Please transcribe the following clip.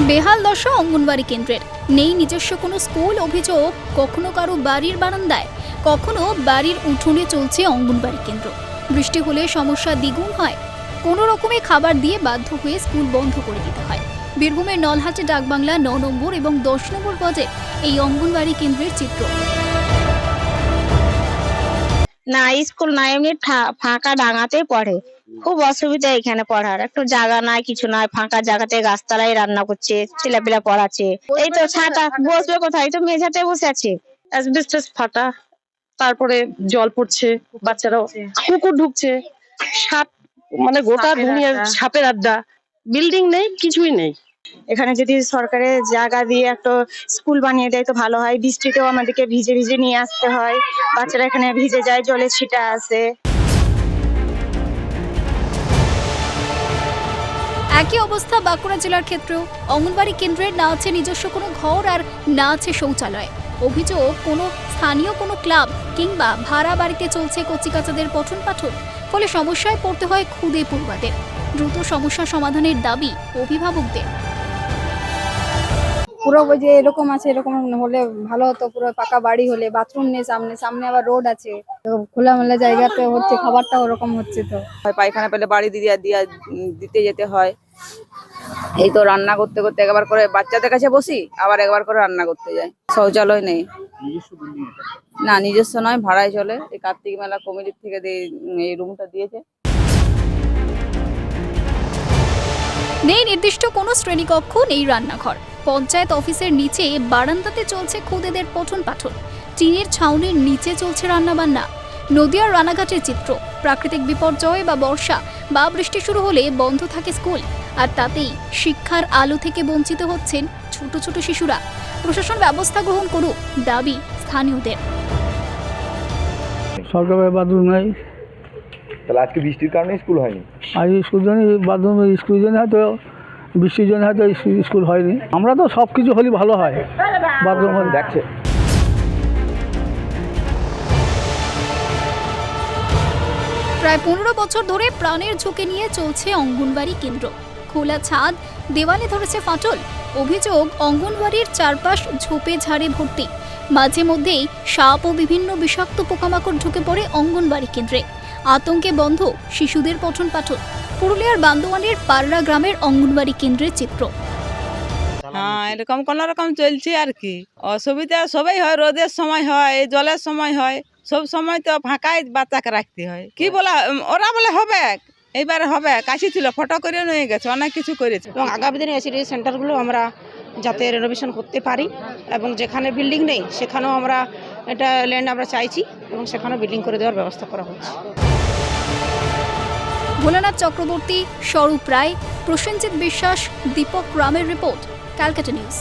বেহাল দশা অঙ্গনবাড়ি কেন্দ্রের। নেই নিজস্ব কোনো স্কুল, অভিযোগ, কখনো কারও বাড়ির বারান্দায়, কখনো বাড়ির উঠোনে চলছে অঙ্গনবাড়ি কেন্দ্র। বৃষ্টি হলে সমস্যা দ্বিগুণ হয়। কোনো রকমে খাবার দিয়ে বাধ্য হয়ে স্কুল বন্ধ করে দিতে হয়। বীরভূমের নলহাটে ডাকবাংলা ন নম্বর এবং দশ নম্বর পদে এই অঙ্গনবাড়ি কেন্দ্রের চিত্র। না স্কুল না এমনি ফাঁকা ডাঙাতে পড়ে। খুব অসুবিধা এখানে পড়ার। একটু জায়গা নাই কিছু নাই ফাঁকা জায়গাতে গাছতলায় রান্না করছে ছেলে ছেলেপিলা পড়াচ্ছে। এই তো ছাতা বসবে কোথায়? তো মেঝাতে বসে আছে। অ্যাসবেস্টাস ফাটা তারপরে জল পড়ছে বাচ্চারাও কুকুর ঢুকছে। সাপ মানে গোটা দুনিয়ার সাপের আড্ডা। বিল্ডিং নেই কিছুই নেই। এখানে যদি সরকারের জায়গা দিয়ে একটা স্কুল বানিয়ে দেয় তো ভালো হয়। বৃষ্টিতেও আমাদেরকে ভিজে ভিজে নিয়ে আসতে হয়। বাচ্চারা এখানে ভিজে যায়, জলে ছিটা আসে একই অবস্থা বাঁকুড়া জেলার ক্ষেত্রেও। অঙ্গনবাড়ি কেন্দ্রের না আছে নিজস্ব কোনো ঘর আর না আছে শৌচালয়। অভিযোগ, কোনো স্থানীয় কোনো ক্লাব কিংবা ভাড়া বাড়িতে চলছে কচিকাচাদের পঠন পাঠন, ফলে সমস্যায় পড়তে হয় খুদে পড়ুয়াদের। দ্রুত সমস্যা সমাধানের দাবি অভিভাবকদের। পুরো ওই যে এরকম আছে এরকম হলে ভালো হতো পুরো পাকা বাড়ি হলে বাথরুম নেই সামনে সামনে আবার রোড আছে। তো খোলামেলা জায়গাতে হচ্ছে খাবারটা ওরকম হচ্ছে তো। হয় পায়খানা পেলে বাড়ি দিয়ে দিয়া দিতে যেতে হয়। এই তো রান্না করতে করতে একবার করে বাচ্চাদের কাছে বসি আবার একবার করে রান্না করতে যাই। শৌচালয় নেই। না নিজস্ব নয় ভাড়ায় চলে। এই কার্তিক মেলা কমিটির থেকে দিয়ে- এই রুমটা দিয়েছে। নেই নির্দিষ্ট কোনো শ্রেণীকক্ষ নেই রান্নাঘর। পঞ্চায়েত অফিসের নিচে বারান্দাতে চলছে খুদেদের পঠন পাঠন। টিনের ছাউনির নিচে চলছে রান্নাবান্না। নদিয়ার রানাঘাটের চিত্র প্রাকৃতিক বিপর্যয় বা বর্ষা বা বৃষ্টি শুরু হলে বন্ধ থাকে স্কুল। আর তাতেই শিক্ষার আলো থেকে বঞ্চিত হচ্ছেন ছোট ছোট শিশুরা। প্রশাসন ব্যবস্থা গ্রহণ করুক দাবি স্থানীয়দের। সরকারের বাথরুম নাই। তাহলে আজকে বৃষ্টির কারণে স্কুল হয়নি? আর স্কুল জন্য বাথরুম স্কুল জন্য হয়তো বৃষ্টির জন্য হয়তো স্কুল- স্কুল হয়নি। আমরা তো সব কিছু হলে ভালো হয়। বাথরুম হলে। দেখছে। প্রায় পনেরো বছর ধরে প্রাণের ঝুঁকি নিয়ে চলছে অঙ্গনবাড়ি কেন্দ্র। খোলা ছাদ দেওয়ালে ধরেছে ফাটল। অভিযোগ অঙ্গনবাড়ির চারপাশ ঝোপে ঝাড়ে ভর্তি। মাঝে মধ্যেই সাপ ও বিভিন্ন বিষাক্ত পোকামাকড় ঢুকে পড়ে অঙ্গনবাড়ি কেন্দ্রে। আতঙ্কে বন্ধ শিশুদের পঠন পাঠন। পুরুলিয়ার বান্দোয়ানের পাররা গ্রামের অঙ্গনবাড়ি কেন্দ্রের চিত্র। হ্যাঁ এরকম কোন রকম চলছে আর কি। অসুবিধা সবাই হয় রোদের সময় হয় এই জলের সময় হয়। সব সময় তো ফাঁকাই বাচ্চাকে রাখতে হয়। কি বলা ওরা বলে হবে এইবারে হবে কাশি ছিল ফটো করে নিয়ে গেছে অনেক কিছু করেছে। এবং আগামী দিনে এসিডি সেন্টারগুলো আমরা যাতে রেনোভেশন করতে পারি এবং যেখানে বিল্ডিং নেই সেখানেও আমরা এটা ল্যান্ড আমরা চাইছি এবং সেখানেও বিল্ডিং করে দেওয়ার ব্যবস্থা করা হচ্ছে। ভোলানাথ চক্রবর্তী স্বরূপ রায় প্রসেনজিৎ বিশ্বাস দীপক রামের রিপোর্ট ক্যালকাটা নিউজ।